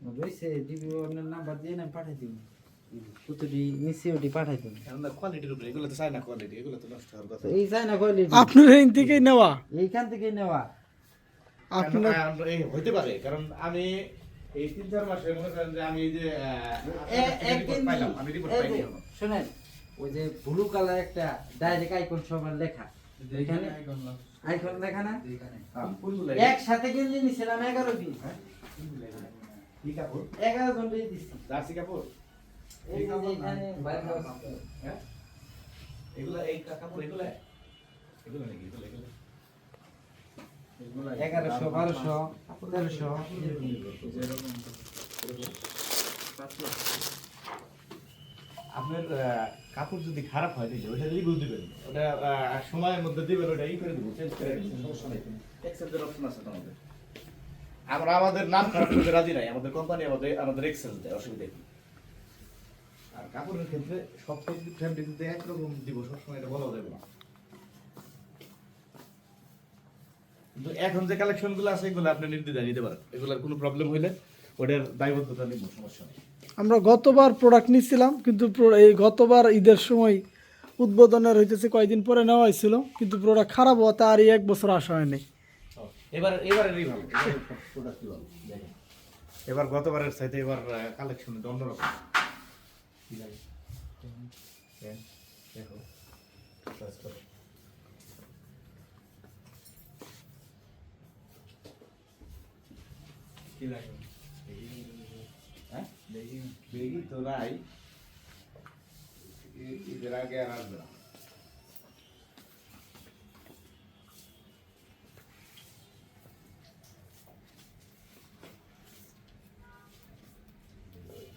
রয়েছে দিবি আপনার নাম্বার দিয়ে না পাঠাই দিব? কতটি নিচে ওটি পাঠাই দিব। এখন কোয়ালিটির উপরে তো চাই কোয়ালিটি এগুলো তো নষ্ট হওয়ার কথা। এই চাই না কইলি আপনার এই থেকেই নেওয়া। এইখান থেকে নেওয়া। আপনার কারণ, আহ, এই হইতে পারে কারণ আমি এই তিন চার মাসে মনে করেন যে আমি যে রিপোর্ট পাইলাম। শোনেন ওই যে ব্লু কালার একটা ডাইরেক্ট আইকন সবার লেখা। এখানে আইকন লেখা না? হ্যাঁ? একসাথে গেঞ্জি নিছিলাম এগারো দিন। কি কাপড়? এগারো জন দিচ্ছি জার্সি কাপড়? এই যে এখানে বাইরে আছে। হ্যাঁ? এগুলা এই কাপড় এগুলা? এগুলো নাকি? এগুলো এগুলো। এগারোশো বারোশো তেরোশো। আপনার আহ, কাপড় যদি খারাপ হয় তাহলে ওটা রিভিউ দিবেন। ওটা আহ, সময়ের মধ্যে দিবেন ওটা ই করে দেবো চেঞ্জ করে দেবো সমস্যা নেই এক্সচেঞ্জের অপশন আছে আমাদের আমরা আমাদের নাম খারাপ করতে রাজি নাই আমাদের কোম্পানি আমাদের আমাদের এক্সচেঞ্জ দেয় অসুবিধা কি? আর কাপড়ের ক্ষেত্রে সব ফ্যাব্রিক একরকম দিব সবসময় এটা বলা যাবে না। কিন্তু এখন যে কালেকশনগুলো আছে এগুলো আপনি নির্দ্বিধায় নিতে পারেন। এগুলোর কোনো প্রবলেম হইলে ওটার দায়বদ্ধতা নিব সমস্যা নেই। আমরা গতবার প্রোডাক্ট নিচ্ছিলাম কিন্তু এই গতবার ঈদের সময় উদ্বোধনের হইতেছে কয়েকদিন পরে নেওয়া হয়েছিল কিন্তু প্রোডাক্ট খারাপ হওয়াতে আর এই এক বছর আসা হয়নি। এবার এবারেরই ভালো প্রোডাক্টই ভালো দেখেন। এবার গতবারের চাইতে এবার কালেকশন অন্যরকম কি লাগে? হ্যাঁ, দেখো কি লাগে? হ্যাঁ? বেগি তো নাই। ঈদের আগে আর আসবে না।